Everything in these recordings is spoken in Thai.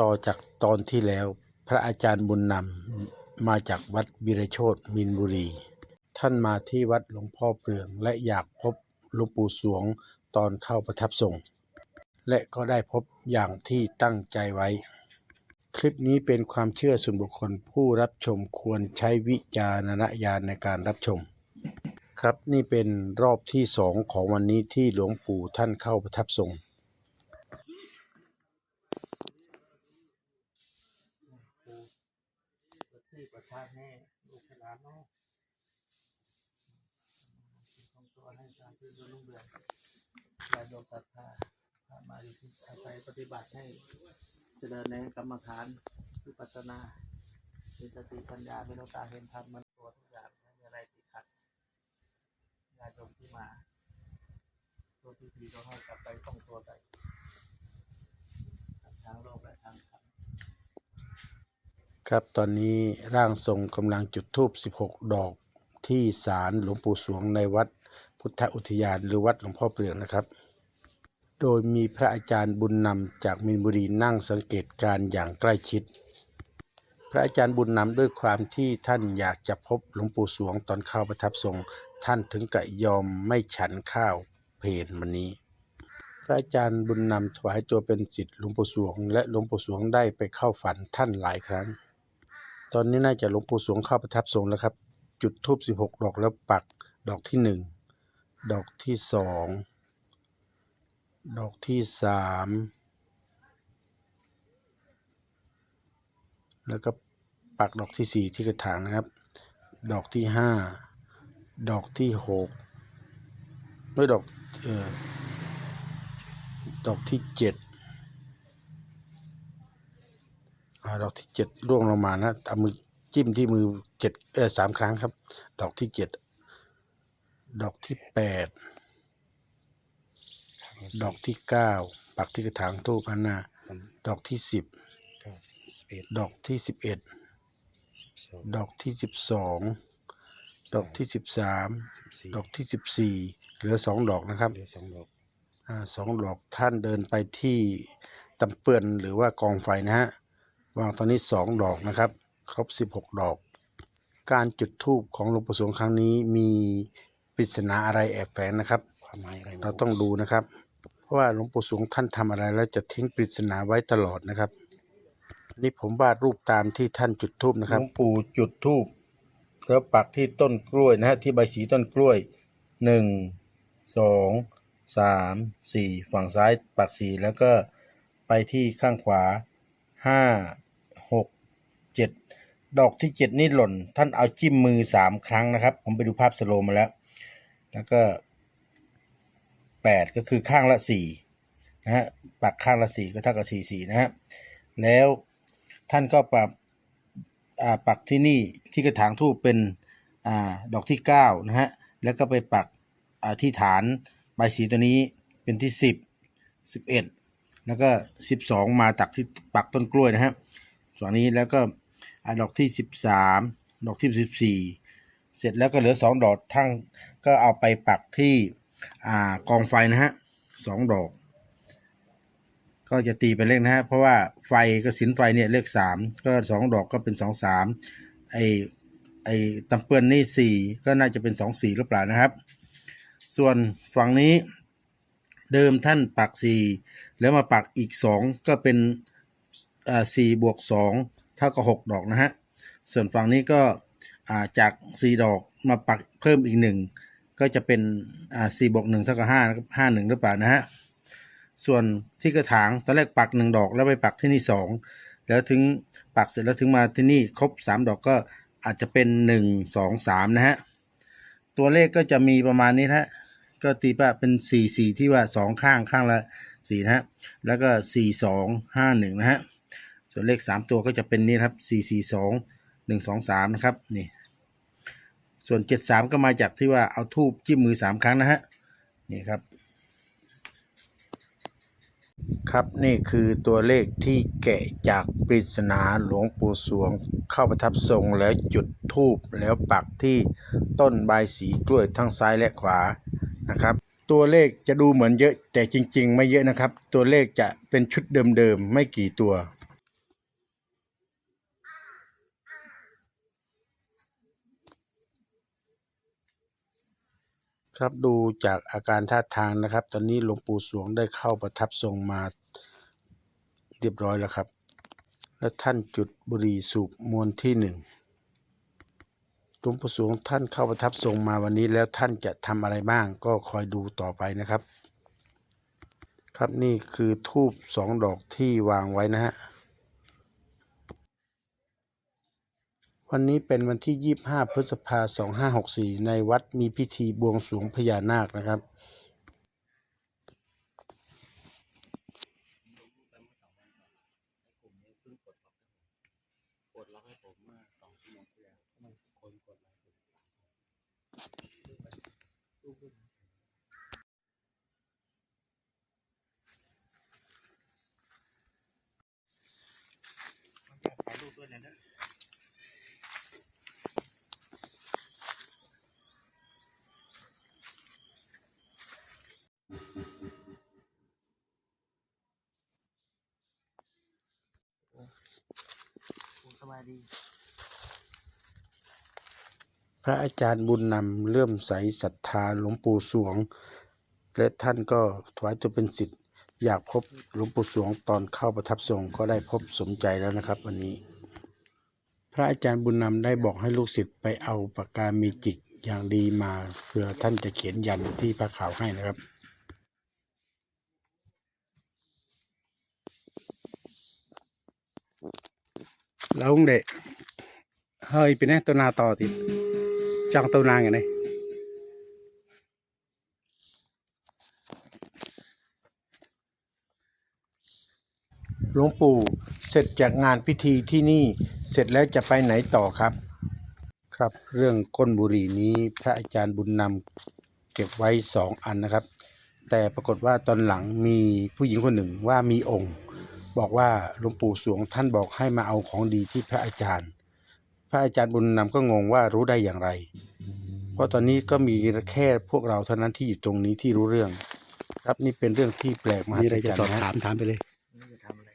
ต่อจากตอนที่แล้ว พระอาจารย์บุญนำมาจากวัดวิรโชตมินบุรี ท่านมาที่วัดหลวงพ่อเปลืองและอยากพบหลวงปู่สวงตอนเข้าประทับทรงและก็ได้พบอย่างที่ตั้งใจไว้ คลิปนี้เป็นความเชื่อส่วนบุคคลผู้รับชมควรใช้วิจารณญาณในการรับชม ครับนี่เป็นรอบที่สองของวันนี้ที่หลวงปู่ท่านเข้าประทับทรง ที่ประทานให้ลูกให้หลานเนาะของตัวให้การที่รุ่งเรือง ญาติโยมศรัทธาถ้ามาที่อาศัยปฏิบัติให้เจริญในกรรมฐานวิปัสสนามีสติปัญญาเป็นโลตาเห็นธรรมมันตัวทุกอย่างไม่มีอะไรติดขัดญาติโยมที่มาตัวที่ดีก็ให้กลับไปต้องตัวไปทั้งทางโลกและทางธรรมครับตอนนี้ร่างทรงกำลังจุดธูป16 ดอกที่ศาลหลวงปู่สวงในวัดพุทธอุทยานหรือวัดหลวงพ่อเปลือกนะครับ โดยมีพระอาจารย์บุญนำจากมินบุรีนั่งสังเกตการ์อย่างใกล้ชิด พระอาจารย์บุญนำด้วยความที่ท่านอยากจะพบหลวงปู่สวงตอนเข้าประทับทรง ท่านถึงกับยอมไม่ฉันข้าวเพลนวันนี้ พระอาจารย์บุญนำถวายตัวเป็นศิษย์หลวงปู่สวง และหลวงปู่สวงได้ไปเข้าฝันท่านหลายครั้ง ตอนนี้น่าจะหลวงปู่สวงเข้าประทับทรงแล้วครับ จุดทูบ16 ดอกแล้วปักดอกที่หนึ่งดอกที่สอง ดอกที่สามแล้วก็ปักดอกที่สี่ที่กระถางนะครับ ดอกที่ห้าดอกที่หกด้วยดอกเออดอกที่เจ็ดดอกที่เจ็ดร่วงลงมานะเอามือจิ้มที่มือเจ็ดเออสามครั้งครับ ดอกที่เจ็ดดอกที่แปด ดอกที่เก้าปักที่กระถางทูปพันนาดอกที่สิบดอกที่สิบเอ็ดดอกที่สิบสองดอกที่สิบสามดอกที่สิบสี่เหลือสองดอกนะครับเหลือสองดอกอ่าสองดอกท่านเดินไปที่ตำเปื่อนหรือว่ากองไฟนะฮะวางตอนนี้สองดอกนะครับ ครบสิบหกดอก การจุดธูปของหลวงปู่สวงครั้งนี้มีปริศนาอะไรแอบแฝงนะครับ ความหมายอะไรเราต้องดูนะครับ เพราะว่าหลวงปู่สวงท่านทำอะไรแล้วจะทิ้งปริศนาไว้ตลอดนะครับ นี่ผมวาดรูปตามที่ท่านจุดธูปนะครับหลวงปู่จุดธูปแล้วปักที่ต้นกล้วยนะฮะที่ใบสีต้นกล้วยหนึ่งสองสามสี่ฝั่งซ้ายปักสี่แล้วก็ไปที่ข้างขวาห้าหกเจ็ดดอกที่เจ็ดนี่หล่น ท่านเอาจิ้มมือสามครั้งนะครับ ผมไปดูภาพสโลมาแล้ว แล้วก็ แปดก็คือข้างละสี่นะฮะปักข้างละสี่ก็เท่ากับสี่สี่นะฮะแล้วท่านก็ปักปักที่นี่ที่กระถางทูบเป็นอดอกที่เก้านะฮะแล้วก็ไปปักที่ฐานใบสีตัวนี้เป็นที่สิบสิบเอ็ดแล้วก็สิบสองมาตักที่ปักต้นกล้วยนะฮะส่วนนี้แล้วก็อดอกที่สิบสามดอกที่สิบสี่เสร็จแล้วก็เหลือสองดอกทั้งก็เอาไปปักที่ อ่ากองไฟนะฮะสองดอก ก็จะตีเป็นเลขนะฮะเพราะว่าไฟกระสินไฟเนี่ยเลขสามก็สองดอกก็เป็นสองสามไอไอตำเปือนนี่สี่ก็น่าจะเป็นสองสี่หรือเปล่านะครับ ส่วนฝั่งนี้เดิมท่านปักสี่แล้วมาปักอีกสองก็เป็นอ่าสี่บวกสองเท่ากับหกดอกนะฮะส่วนฝั่งนี้ก็อ่าจากสี่ดอกมาปักเพิ่มอีกหนึ่ง ก็จะเป็นอ่าสี่บวกหนึ่งเท่ากับห้าห้าหนึ่งหรือเปล่านะฮะส่วนที่กระถางตอนแรกปักหนึ่งดอกแล้วไปปักที่นี่สองแล้วถึงปักเสร็จแล้วถึงมาที่นี่ครบสามดอกก็อาจจะเป็นหนึ่งสองสามนะฮะตัวเลขก็จะมีประมาณนี้นะฮะก็ตีว่าเป็นสี่สี่ที่ว่าสองข้างข้างละสี่นะฮะแล้วก็สี่สองห้าหนึ่งนะฮะส่วนเลขสามตัวก็จะเป็นนี่ครับสี่สี่สองหนึ่งสองสามนะครับนี่ ส่วนเจ็ดสามก็มาจากที่ว่าเอาทูบจิ้มมือสามครั้งนะฮะนี่ครับ ครับนี่คือตัวเลขที่แกะจากปริศนาหลวงปู่สวง เข้าประทับทรงแล้วจุดทูบแล้วปักที่ต้นใบสีกล้วยทั้งซ้ายและขวานะครับตัวเลขจะดูเหมือนเยอะแต่จริง ๆ ไม่เยอะนะครับ ตัวเลขจะเป็นชุดเดิมๆไม่กี่ตัว ครับดูจากอาการท่าทางนะครับ ตอนนี้หลวงปู่สวงได้เข้าประทับทรงมาเรียบร้อยแล้วครับ และท่านจุดบุหรี่สูบมวลที่หนึ่งหลวงปู่สวงท่านเข้าประทับทรงมาวันนี้แล้วท่านจะทำอะไรบ้างก็คอยดูต่อไปนะครับ ครับนี่คือทูบสองดอกที่วางไว้นะฮะ วันนี้เป็นวันที่ 25 พฤษภาคม2564ในวัดมีพิธีบวงสรวงพญานาคนะครับ กดล็อกให้ผมเมื่อสองชั่วโมงที่แล้วมันคนกดไลค์รูปขึ้นมันจะถ่ายรูปด้วยนะนะโอ้โหสบาย ดี พระอาจารย์บุญนำเลื่อมใสศรัทธาหลวงปู่สวง และท่านก็ถวายตัวเป็นสิทธิ์อยากพบหลวงปู่สวงตอนเข้าประทับทรงก็ได้พบสมใจแล้วนะครับวันนี้ พระอาจารย์บุญนำได้บอกให้ลูกศิษย์ไปเอาปากกาเมจิกอย่างดีมาเพื่อท่านจะเขียนยันที่พระขาวให้นะครับ แล้วเด็กเฮ้ยเป็นไงตัวนาต่อติดจังตัวนางไงเนี่ยหลวงปู่เสร็จจากงานพิธีที่นี่เสร็จแล้วจะไปไหนต่อครับ ครับเรื่องก้นบุหรี่นี้พระอาจารย์บุญนำเก็บไว้สองอันนะครับ แต่ปรากฏว่าตอนหลังมีผู้หญิงคนหนึ่งว่ามีองค์ บอกว่าหลวงปู่สวงท่านบอกให้มาเอาของดีที่พระอาจารย์ พระอาจารย์บุญนำก็งงว่ารู้ได้อย่างไร เพราะตอนนี้ก็มีแค่พวกเราเท่านั้นที่อยู่ตรงนี้ที่รู้เรื่อง ครับนี่เป็นเรื่องที่แปลกมหัมีศอะไรจรจะรย์สอบนะถามถามไปเลย ไม่จะทำอะไร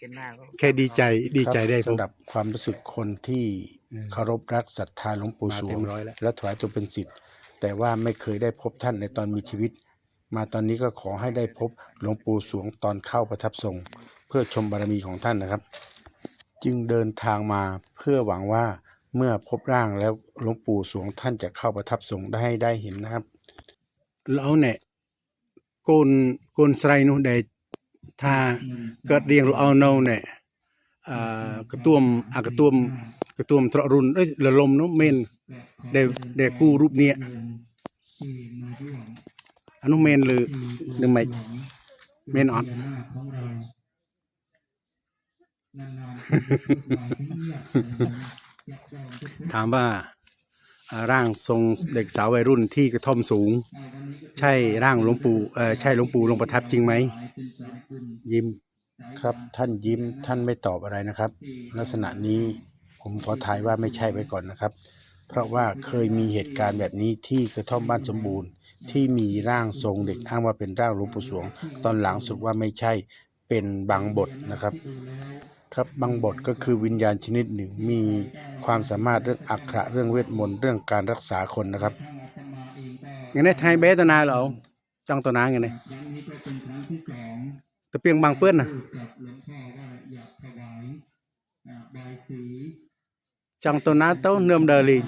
เห็นหน้าก็แค่ดีใจดีใจได้ครับพบ สำหรับความรู้สึกคนที่เคารพรักศรัทธาหลวงปู่มาสวเต็งมร้อยแล้ว และถวายตัวเป็นศิษย์แต่ว่าไม่เคยได้พบท่านในตอนมีชีวิต มาตอนนี้ก็ขอให้ได้พบหลวงปู่สวงตอนเข้าประทับทรง เพื่อชมบารมีของท่านนะครับ จึงเดินทางมาเพื่อหวังว่าเมื่อพบร่างแล้วหลวงปู่สวงท่านจะเข้าประทับทรงได้ได้เห็นนะครับ แล้วเนี่ยโกนโกนไสรนู่นได้ถ้าเกิดเรียงเอาเนาเนี่ยกระตุ้มอากระตุ้มกระตุ้มตรรุนเอ้ยละลมเนาะเมนเดเดกูรูปเนี่ยอนุเมนหรือหรือไม่เมนอ่อน ถามว่าอ่าร่างทรงเด็กสาววัยรุ่นที่กระท่อมสูง ใช่ร่างหลวงปู่เออใช่หลวงปู่ลงประทับจริงไหม ยิ้มครับท่านยิ้มท่านไม่ตอบอะไรนะครับ ลักษณะนี้ผมขอทายว่าไม่ใช่ไว้ก่อนนะครับ เพราะว่าเคยมีเหตุการณ์แบบนี้ที่กระท่อมบ้านสมบูรณ์ ที่มีร่างทรงเด็กอ้างว่าเป็นร่างหลวงปู่สวง ตอนหลังสุดว่าไม่ใช่ เป็นบางบทนะครับ ครับบางบทก็คือวิญญาณชนิดหนึ่งมีความสามารถเรื่องอักขระเรื่องเวทมนต์เรื่องการรักษาคนนะครับงั้นได้ไทยเบสตัวนาเหรอจ้องตัวนาไงเนี่ยตะเปียงบางเปื้อนนะจ้องตัวนาเต้าเนื่อมเดลี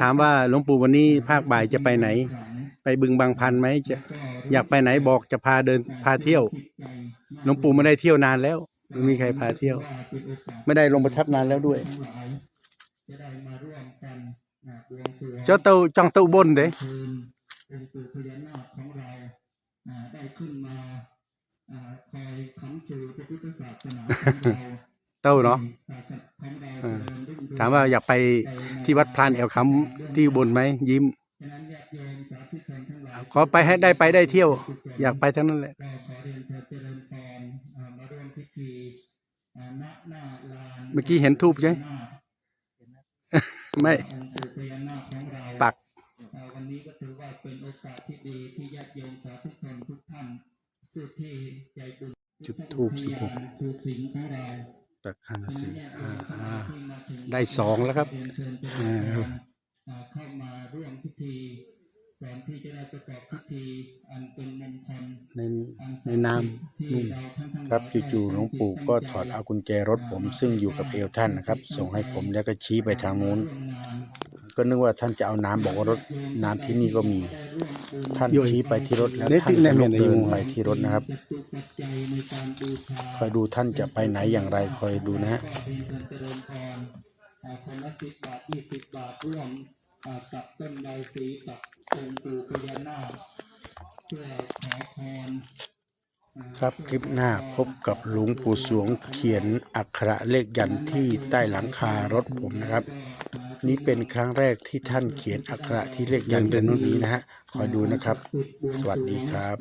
ถามว่าหลวงปู่วันนี้ภาคบ่ายจะไปไหน ไปบึงบางพันไหมจะอยากไปไหนบอกจะพาเดินพาเที่ยวหลวงปู่ไม่ได้เที่ยวนานแล้วไม่มีใครพาเที่ยว ไม่ได้ลงประทับนานแล้วด้วยเจ้าเต้าจ้องเต้าบนเด้องค์ปู่พญานาคของเราอ่าได้ขึ้นมาอ่าคอยคำชูพระพุทธศาสนาของเราเต้าเนาะศาสนาของเราเออเจริญรุ่งเรืองถามว่าอยากไปที่วัดพลานแอวคำที่อุบนไหมยิ้ม ฉะนั้นญาติโยมสาธุชนทั้งหลายขอไปให้ได้ไปได้เที่ยว อยากไปทั้งนั้นแหละก็ขอเรียนเชิญเจริญพรอ่ามาร่วมพิธีอ่าณหน้าลานเมื่อกี้เห็นทูบใช่ไหมนาคไม่องค์ปู่พญานาคของเราปักอ่าวันนี้ก็ถือว่าเป็นโอกาสที่ดีที่ญาติโยมสาธุชนทุกท่านผู้ที่ใจบุญจุดธูปสิบหกถูกสิงของเราปักขันสีอ่าอ่าที่มาถึงได้สองแล้วครับ เรียนเชิญเจเอริญพอรอ่าเข้ามาร่วมพิธีก่อนที่จะได้ประกอบพิธีอันเป็นมงคลในอันในน้ำนุ่มครับจู่ๆหลวงปู่ก็ถอดเอากุญแจรถผม ซึ่งอยู่กับเอวท่านนะครับ ส่งให้ผมแล้วก็ชี้ไปทางนู้น ก็นึกว่าท่านจะเอาน้ำบอกว่ารถน้ำที่นี่ก็มี ท่านชี้ไปที่รถแล้วท่านก็ลุกเดินไปที่รถนะครับคอยดูท่านจะไปไหนอย่างไรคอยดูนะฮะเจริญพรอ่าคนละสิบบาทยี่สิบบาทร่วมอ่า กับต้นใบสีกับองค์ปู่พญานาคเพื่อขอพรครับคลิปหน้าพบกับหลวงปู่สวงเขียนอักขระเลขยันที่ใต้หลังคารถผมนะครับ นี่เป็นครั้งแรกที่ท่านเขียนอักขระที่เลขยันเป็นนี้นะฮะคอยดูนะครับ สวัสดีครับ